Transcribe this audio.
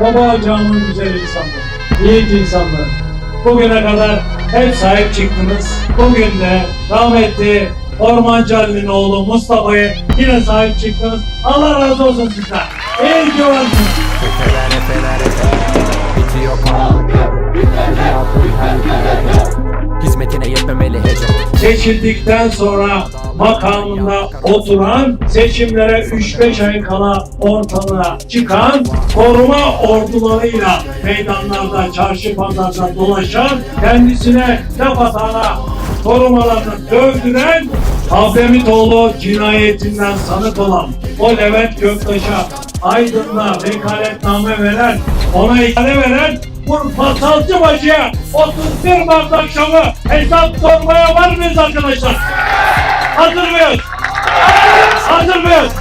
baba ocağımın güzel insanları, yiğit insanları. Bugüne kadar hep sahip çıktınız. Bugün de rahmetli Ormancı Ali'nin oğlu Mustafa'yı yine sahip çıktınız. Allah razı olsun sizden. İyi ki varsınız. Efeler efeler efeler Bitiyor konu Yetmemeli. Hece seçildikten sonra makamında oturan, seçimlere 3-5 ay kala ortalığa çıkan, koruma ordularıyla meydanlarda, çarşı pazarda dolaşan, kendisine laf atana korumalarını dövdüren, Abdemitoğlu cinayetinden sanık olan o Levent Göktaş'a Aydın'da vekaletname veren, ona ihale veren bacıya 31 Mart akşamı hesap sormaya var mıyız arkadaşlar? Hazır mıyız? Hazır mıyız?